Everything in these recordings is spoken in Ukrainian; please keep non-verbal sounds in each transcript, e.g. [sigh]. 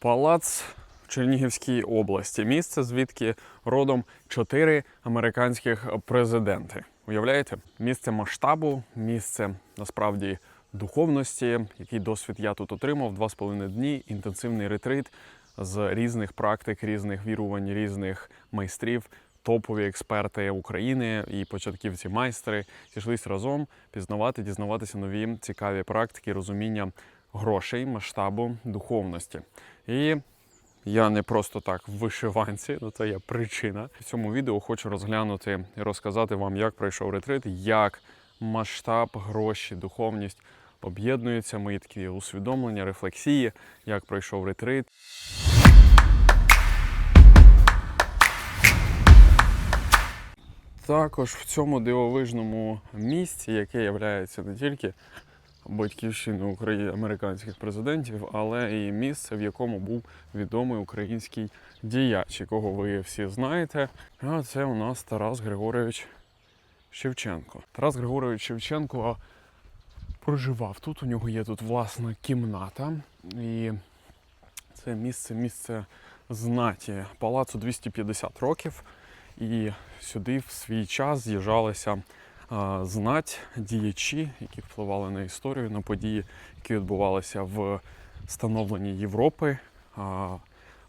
Палац в Чернігівській області. Місце, звідки родом чотири американських президенти. Уявляєте? Місце масштабу, місце насправді духовності, який досвід я тут отримав. Два з половиною дні, інтенсивний ретрит з різних практик, різних вірувань, різних майстрів. Топові експерти України і початківці майстри зійшлись разом пізнавати, дізнаватися нові цікаві практики, розуміння грошей, масштабу, духовності. І я не просто так в вишиванці, ну це є причина. В цьому відео хочу розглянути і розказати вам, як пройшов ретрит, як масштаб, гроші, духовність об'єднуються, мої такі усвідомлення, рефлексії, як пройшов ретрит. Також в цьому дивовижному місці, яке є не тільки батьківщиною України американських президентів, але і місце, в якому був відомий український діяч, якого ви всі знаєте. А це у нас Тарас Григорович Шевченко. Тарас Григорович Шевченко проживав тут. У нього є тут власна кімната. І це місце, місце знаті палацу 250 років. І сюди в свій час з'їжджалися знать, діячі, які впливали на історію, на події, які відбувалися в становленні Європи,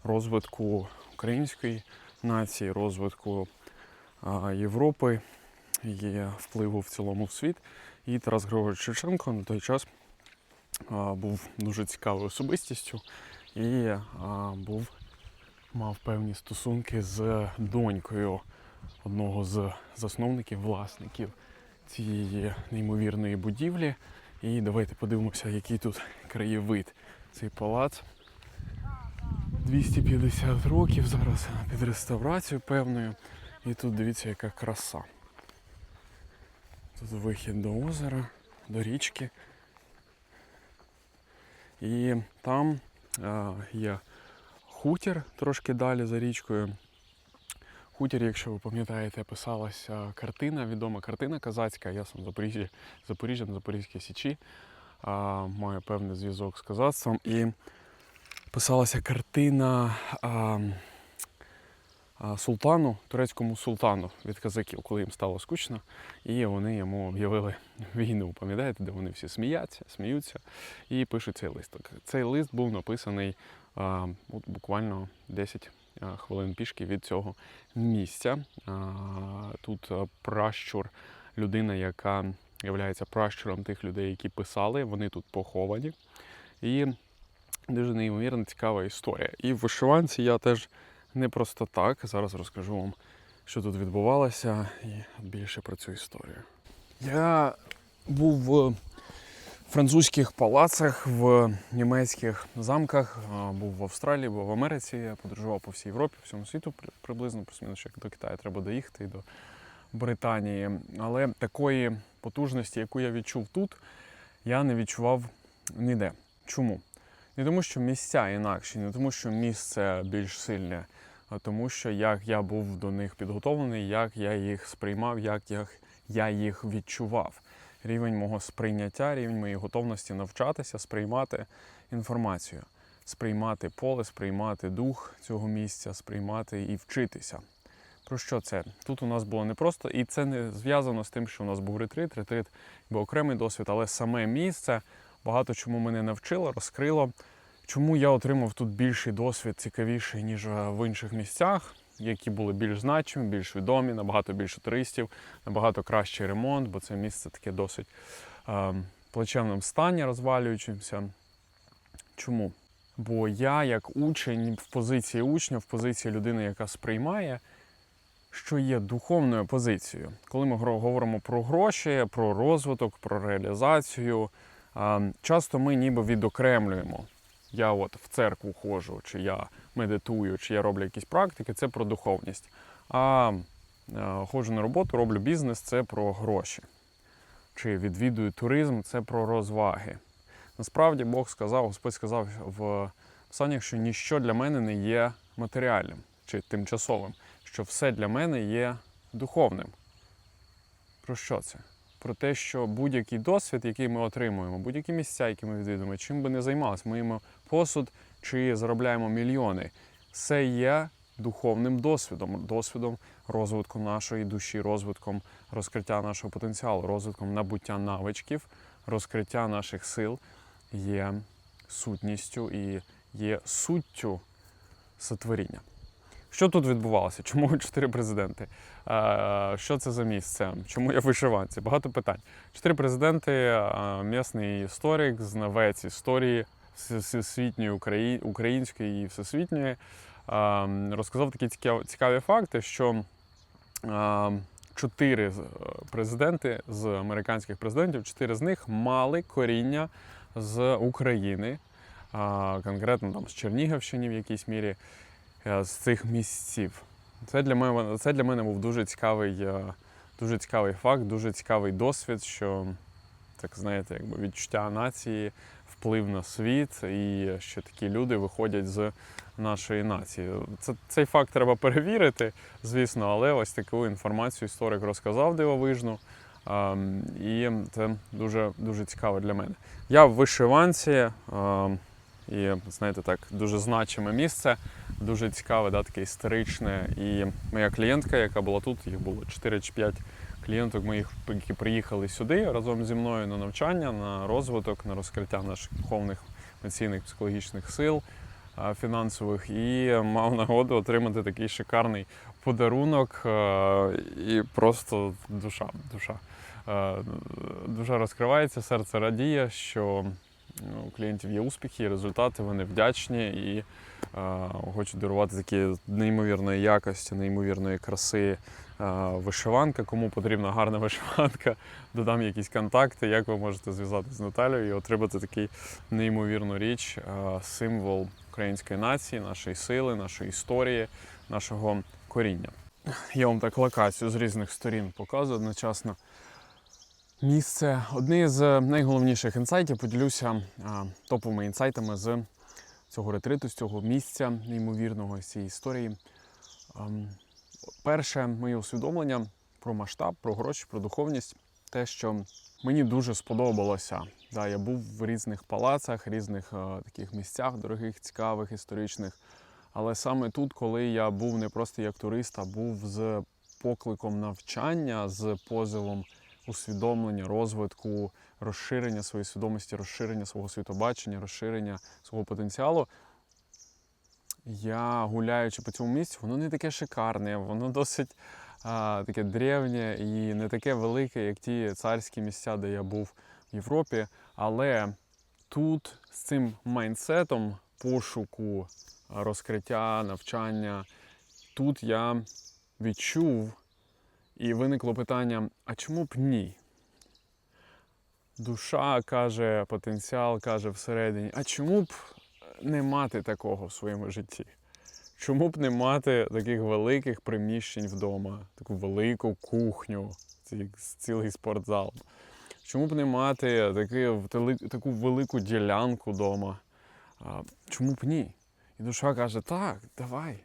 розвитку української нації, розвитку Європи і впливу в цілому в світ. І Тарас Григорович Шевченко на той час був дуже цікавою особистістю і був мав певні стосунки з донькою одного з засновників, власників цієї неймовірної будівлі. І давайте подивимося, який тут краєвид. Цей палац 250 років зараз під реставрацією певною. І тут дивіться, яка краса. Тут вихід до озера, до річки. І там а, є хутір трошки далі за річкою. Хутір, якщо ви пам'ятаєте, писалася картина, відома картина казацька. Я сам Запоріжжя, Запоріжжя на Запорізькій Січі. А, маю певний зв'язок з козацтвом. І писалася картина а, а, султану, турецькому султану від казаків, коли їм стало скучно. І вони йому об'явили війну. Пам'ятаєте, де вони всі сміються, сміються і пишуть цей лист. Цей лист був написаний а, от буквально 10 а, хвилин пішки від цього місця. Тут пращур, людина, яка є пращуром тих людей, які писали, вони тут поховані. І дуже неймовірно цікава історія. І в вишиванці я теж не просто так. Зараз розкажу вам, що тут відбувалося, і більше про цю історію. Я був в французьких палацах, в німецьких замках, був в Австралії, був в Америці, я подорожував по всій Європі, всьому світу приблизно, плюс-мінус, як до Китаю треба доїхати і до Британії. Але такої потужності, яку я відчув тут, я не відчував ніде. Чому? Не тому, що місця інакші, не тому, що місце більш сильне, а тому, що як я був до них підготовлений, як я їх сприймав, як я, їх відчував. Рівень мого сприйняття, рівень моєї готовності навчатися, сприймати інформацію, сприймати поле, сприймати дух цього місця, сприймати і вчитися. Про що це? Тут у нас було не просто, і це не зв'язано з тим, що у нас був ретрит. Ретрит був окремий досвід, але саме місце багато чому мене навчило, розкрило. Чому я отримав тут більший досвід, цікавіший, ніж е, в інших місцях, які були більш значимі, більш відомі, набагато більше туристів, набагато кращий ремонт, бо це місце таке досить е, плачевному стані, розвалюючимся. Чому? Бо я, як учень, в позиції учня, в позиції людини, яка сприймає, що є духовною позицією. Коли ми говоримо про гроші, про розвиток, про реалізацію, часто ми ніби відокремлюємо. Я от в церкву ходжу, чи я медитую, чи я роблю якісь практики, це про духовність. А е, ходжу на роботу, роблю бізнес, це про гроші. Чи відвідую туризм, це про розваги. Насправді Бог сказав, Господь сказав в Писаннях, що ніщо для мене не є матеріальним чи тимчасовим, що все для мене є духовним. Про що це? Про те, що будь-який досвід, який ми отримуємо, будь-які місця, які ми відвідуємо, чим би не займалися, миємо посуд чи заробляємо мільйони, це є духовним досвідом, досвідом розвитку нашої душі, розвитком розкриття нашого потенціалу, розвитком набуття навичків, розкриття наших сил є сутністю і є суттю сотворіння. Що тут відбувалося? Чому [laughs] чотири президенти? Що це за місце? Чому я вишиванці? Багато питань. Чотири президенти, місний історик, знавець історії всесвітньої української і всесвітньої, розказав такі цікаві, факти, що чотири президенти з американських президентів, чотири з них мали коріння з України, конкретно там з Чернігівщини в якійсь мірі з цих місців. Це для мене, це для мене був дуже цікавий, е, дуже цікавий факт, дуже цікавий досвід, що так знаєте, якби відчуття нації, вплив на світ, і що такі люди виходять з нашої нації. Це, цей факт треба перевірити, звісно, але ось таку інформацію історик розказав дивовижну. Ем, і це дуже, дуже цікаво для мене. Я в вишиванці, ем, і знаєте, так, дуже значиме місце, дуже цікаве, да, таке історичне. І моя клієнтка, яка була тут, їх було 4 чи 5 клієнток моїх, які приїхали сюди разом зі мною на навчання, на розвиток, на розкриття наших духовних, емоційних, психологічних сил фінансових, і мав нагоду отримати такий шикарний подарунок. І просто душа, душа. Душа розкривається, серце радіє, що у клієнтів є успіхи, результати, вони вдячні і е, хочуть дарувати такі неймовірної якості, неймовірної краси е, вишиванка. Кому потрібна гарна [laughs] вишиванка, додам якісь контакти, як ви можете зв'язатися з Наталією і отримати такий неймовірну річ, е, символ української нації, нашої сили, нашої історії, нашого коріння. Я вам так локацію з різних сторін показую одночасно. Місце одне з найголовніших інсайтів поділюся топовими інсайтами з цього ретриту, з цього місця неймовірного з цієї історії. Перше моє усвідомлення про масштаб, про гроші, про духовність, те, що мені дуже сподобалося. Да, я був в різних палацах, різних е, таких місцях, дорогих, цікавих, історичних. Але саме тут, коли я був не просто як турист, а був з покликом навчання, з позовом усвідомлення, розвитку, розширення своєї свідомості, розширення свого світобачення, розширення свого потенціалу. Я гуляючи по цьому місцю, воно не таке шикарне, воно досить а, таке древнє і не таке велике, як ті царські місця, де я був в Європі. Але тут з цим майндсетом пошуку, розкриття, навчання, тут я відчув і виникло питання: а чому б ні? Душа каже, потенціал каже всередині, а чому б не мати такого в своєму житті? Чому б не мати таких великих приміщень вдома, таку велику кухню, цілий спортзал? Чому б не мати таки, таку велику ділянку вдома? Чому б ні? І душа каже: так, давай,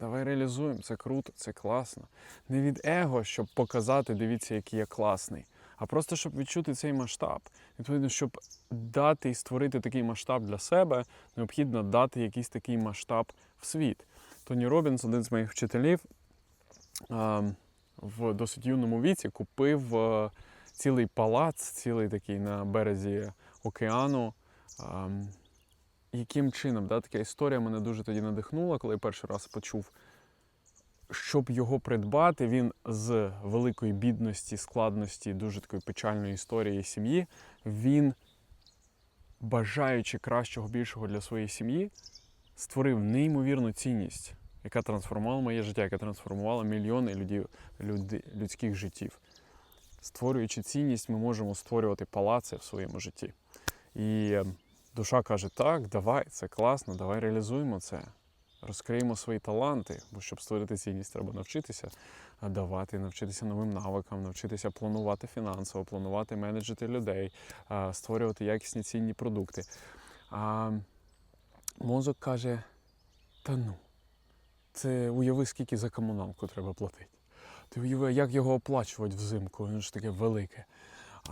давай реалізуємо, це круто, це класно. Не від его, щоб показати, дивіться, який я класний, а просто щоб відчути цей масштаб. Відповідно, щоб дати і створити такий масштаб для себе, необхідно дати якийсь такий масштаб в світ. Тоні Робінс, один з моїх вчителів, в досить юному віці купив е, цілий палац, цілий такий на березі океану. Яким чином, да, така історія мене дуже тоді надихнула, коли я перший раз почув. Щоб його придбати, він з великої бідності, складності, дуже такої печальної історії сім'ї, він, бажаючи кращого, більшого для своєї сім'ї, створив неймовірну цінність, яка трансформувала моє життя, яка трансформувала мільйони людів, люди, людських життів. Створюючи цінність, ми можемо створювати палаци в своєму житті. І душа каже: так, давай, це класно, давай реалізуємо це. Розкриємо свої таланти, бо щоб створити цінність, треба навчитися давати, навчитися новим навикам, навчитися планувати фінансово, планувати менеджити людей, створювати якісні цінні продукти. А мозок каже: та ну, це уяви, скільки за комуналку треба платити. Ти уяви, як його оплачувати взимку, він ж таке велике.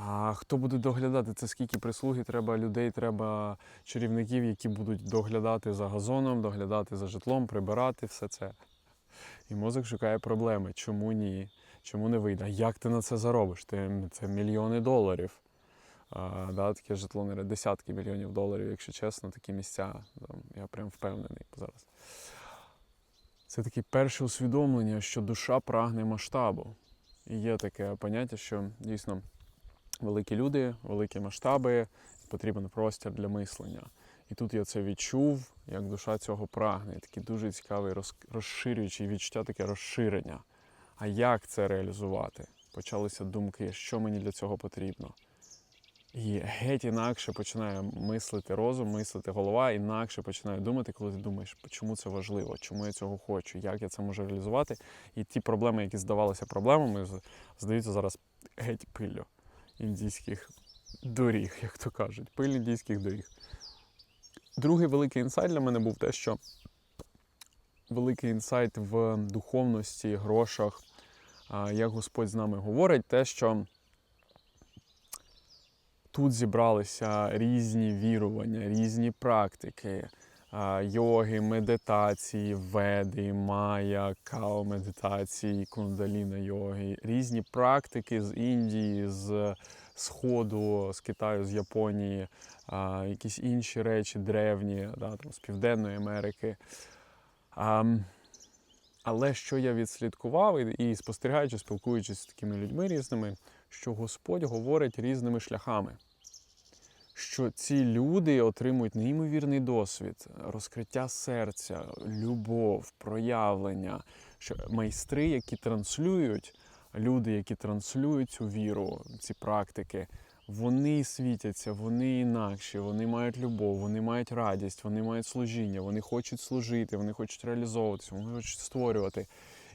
А хто буде доглядати? Це скільки прислуги треба людей, треба чарівників, які будуть доглядати за газоном, доглядати за житлом, прибирати все це. І мозок шукає проблеми. Чому ні? Чому не вийде? Як ти на це заробиш? Ти, це мільйони доларів. А, да, таке житло не десятки мільйонів доларів, якщо чесно, такі місця. Там, я прям впевнений зараз. Це таке перше усвідомлення, що душа прагне масштабу. І є таке поняття, що дійсно великі люди, великі масштаби, потрібен простір для мислення. І тут я це відчув, як душа цього прагне. Такий дуже цікавий роз- розширюючий відчуття, таке розширення. А як це реалізувати? Почалися думки, що мені для цього потрібно. І геть інакше починає мислити розум, мислити голова, інакше починає думати, коли ти думаєш, чому це важливо, чому я цього хочу, як я це можу реалізувати. І ті проблеми, які здавалися проблемами, здаються зараз геть пиллю індійських доріг, [laughs] як то кажуть, пиль індійських доріг. Другий великий інсайт для мене був те, що великий інсайт в духовності, грошах, як Господь з нами говорить, те, що тут зібралися різні вірування, різні практики, йоги, медитації, веди, майя, као медитації, кундаліна йоги, різні практики з Індії, з Сходу, з Китаю, з Японії, якісь інші речі древні, да, там, з Південної Америки. Але що я відслідкував і, спостерігаючи, спілкуючись з такими людьми різними, що Господь говорить різними шляхами. Що ці люди отримують неймовірний досвід, розкриття серця, любов, проявлення, що майстри, які транслюють, люди, які транслюють цю віру, ці практики, вони світяться, вони інакші, вони мають любов, вони мають радість, вони мають служіння, вони хочуть служити, вони хочуть реалізовуватися, вони хочуть створювати.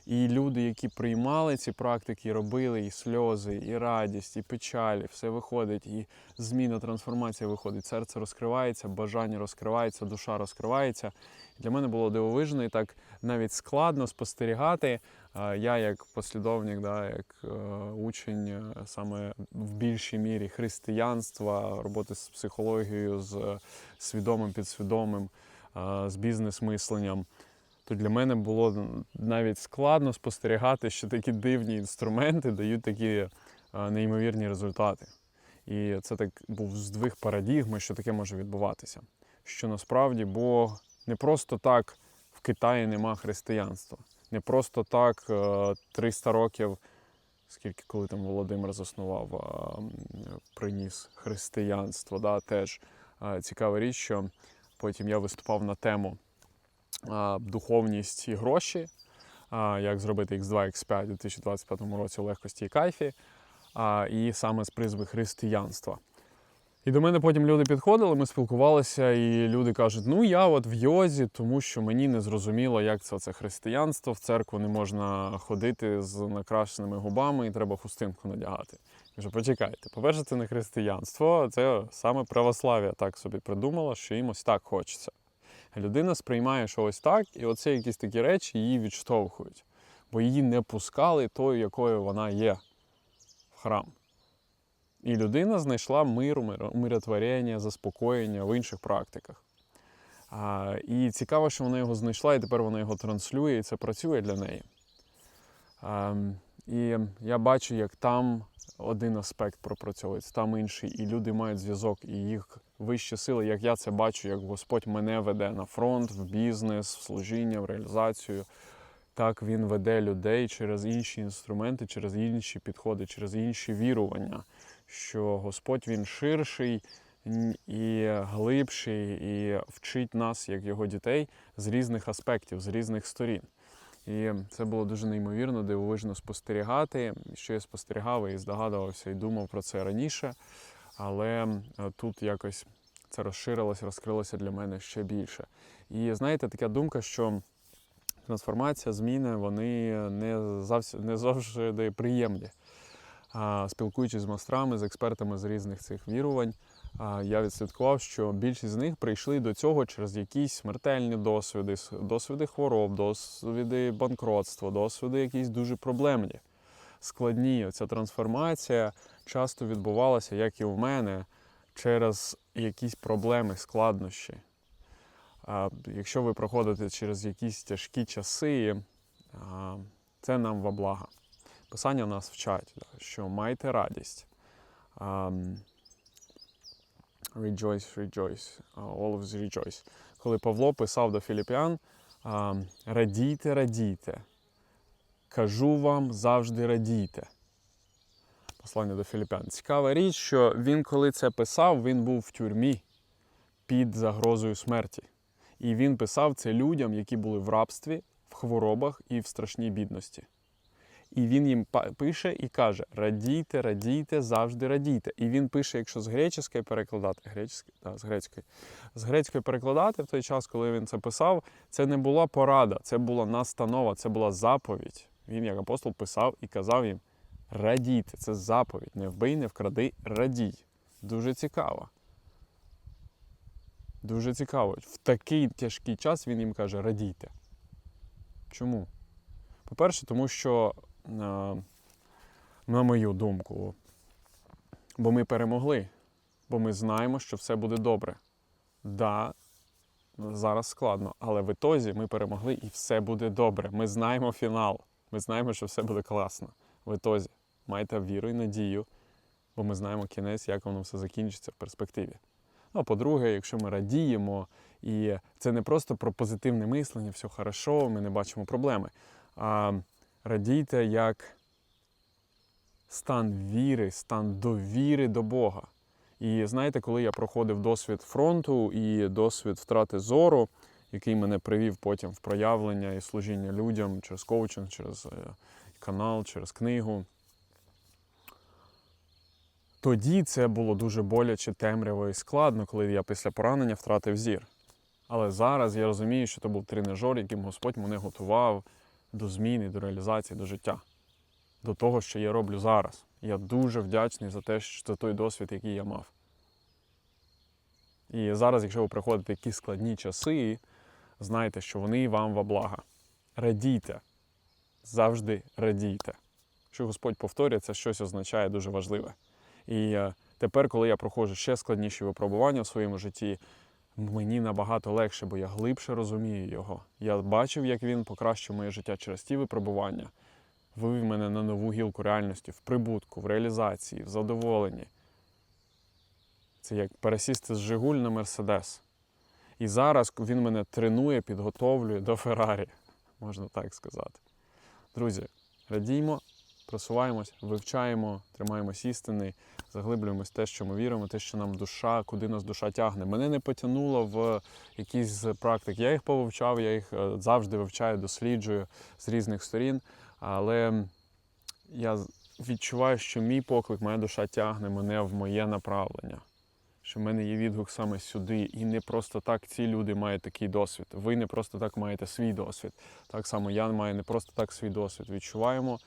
І люди, які приймали ці практики, робили і сльози, і радість, і печаль, все виходить, і зміна, трансформація виходить. Серце розкривається, бажання розкривається, душа розкривається. Для мене було дивовижно і так навіть складно спостерігати. Я, як послідовник, да, як е, учень е, саме в більшій мірі християнства, роботи з психологією, з е, свідомим, підсвідомим, е, з бізнес-мисленням то для мене було навіть складно спостерігати, що такі дивні інструменти дають такі е, неймовірні результати. І це так був здвиг парадігми, що таке може відбуватися. Що насправді Бог не просто так в Китаї нема християнства, не просто так е, 300 років, скільки коли там Володимир заснував, е, приніс християнство. Да, теж е, цікава річ, що потім я виступав на тему духовність і гроші, як зробити X2, X5 у 2025 році у легкості і кайфі, і саме з призви християнства. І до мене потім люди підходили, ми спілкувалися, і люди кажуть: ну я от в йозі, тому що мені не зрозуміло, як це, це християнство. В церкву не можна ходити з накрашеними губами і треба хустинку надягати. Кажу, почекайте, по-перше, це не християнство, це саме православ'я так собі придумало, що їм ось так хочеться. Людина сприймає, що ось так, і оце якісь такі речі її відштовхують, бо її не пускали тою, якою вона є в храм. І людина знайшла мир, мир- умиротворення, заспокоєння в інших практиках. А, і цікаво, що вона його знайшла, і тепер вона його транслює, і це працює для неї. А, і я бачу, як там один аспект пропрацьовується, там інший, і люди мають зв'язок, і їх вищі сили, як я це бачу, як Господь мене веде на фронт, в бізнес, в служіння, в реалізацію. Так він веде людей через інші інструменти, через інші підходи, через інші вірування, що Господь він ширший і глибший, і вчить нас, як його дітей, з різних аспектів, з різних сторін. І це було дуже неймовірно, дивовижно спостерігати. Що я спостерігав і здогадувався, і думав про це раніше. Але е, тут якось це розширилося, розкрилося для мене ще більше. І знаєте, така думка, що трансформація, зміни, вони не завжди, не завжди приємні. Спілкуючись з майстрами, з експертами з різних цих вірувань, я відслідкував, що більшість з них прийшли до цього через якісь смертельні досвіди, досвіди хвороб, досвіди банкротства, досвіди якісь дуже проблемні. складні. Ця трансформація часто відбувалася, як і у мене, через якісь проблеми, складнощі. Якщо ви проходите через якісь тяжкі часи, це нам во благо. Писання нас вчать, що майте радість. Rejoice, rejoice, always rejoice. Коли Павло писав до Філіп'ян, um, радійте, радійте. Кажу вам, завжди радійте. Послання до Філіп'ян. Цікава річ, що він, коли це писав, він був в тюрмі під загрозою смерті. І він писав це людям, які були в рабстві, в хворобах і в страшній бідності. І він їм пише і каже: радійте, радійте, завжди радійте. І він пише, якщо з греческої перекладати, греческої, да, з грецької, з грецької перекладати в той час, коли він це писав, це не була порада, це була настанова, це була заповідь. Він, як апостол, писав і казав їм: радійте, це заповідь. Не вбий, не вкради, радій. Дуже цікаво. Дуже цікаво. В такий тяжкий час він їм каже: радійте. Чому? По-перше, тому що, е, на мою думку, бо ми перемогли, бо ми знаємо, що все буде добре. Да, зараз складно, але в ітозі ми перемогли і все буде добре. Ми знаємо фінал. Ми знаємо, що все буде класно. В ітозі. Майте віру і надію, бо ми знаємо кінець, як воно все закінчиться в перспективі. Ну, а по-друге, якщо ми радіємо, і це не просто про позитивне мислення, все хорошо, ми не бачимо проблеми. А радійте як стан віри, стан довіри до Бога. І знаєте, коли я проходив досвід фронту і досвід втрати зору, який мене привів потім в проявлення і служіння людям через коучинг, через е, канал, через книгу. Тоді це було дуже боляче, темряво і складно, коли я після поранення втратив зір. Але зараз я розумію, що це був тренажер, яким Господь мене готував до зміни, до реалізації, до життя, до того, що я роблю зараз. Я дуже вдячний за те, що за той досвід, який я мав. І зараз, якщо ви приходите якісь складні часи, знайте, що вони вам во благо. Радійте, завжди радійте. Якщо Господь повторює, це щось означає дуже важливе. І е, тепер, коли я проходжу ще складніші випробування в своєму житті, мені набагато легше, бо я глибше розумію його. Я бачив, як він покращив моє життя через ті випробування, вивів мене на нову гілку реальності в прибутку, в реалізації, в задоволенні. Це як пересісти з Жигуль на Мерседес. І зараз він мене тренує, підготовлює до Феррарі, [laughs] можна так сказати. Друзі, радіймо, просуваємось, вивчаємо, тримаємось істини, заглиблюємось те, що ми віримо, те, що нам душа, куди нас душа тягне. Мене не потягнуло в якісь практик. Я їх повивчав, я їх е, завжди вивчаю, досліджую з різних сторін. Але я відчуваю, що мій поклик, моя душа тягне мене в моє направлення. Що в мене є відгук саме сюди. І не просто так ці люди мають такий досвід. Ви не просто так маєте свій досвід. Так само я маю не просто так свій досвід. Відчуваємо,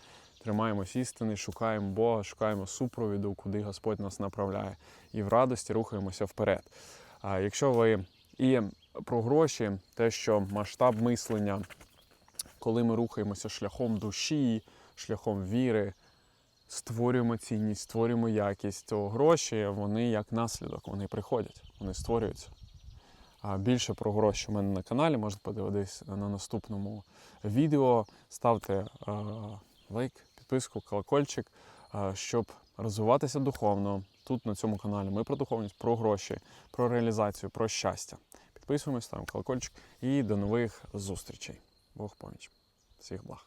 тримаємось істини, шукаємо Бога, шукаємо супровіду, куди Господь нас направляє. І в радості рухаємося вперед. А якщо ви і про гроші, те, що масштаб мислення, коли ми рухаємося шляхом душі, шляхом віри, створюємо цінність, створюємо якість, то гроші вони як наслідок, вони приходять, вони створюються. А більше про гроші у мене на каналі, можете подивитись на наступному відео. Ставте е, лайк, підписку, колокольчик, щоб розвиватися духовно. Тут на цьому каналі ми про духовність, про гроші, про реалізацію, про щастя. Підписуємось, ставимо колокольчик і до нових зустрічей. Бог поміч. Всіх благ.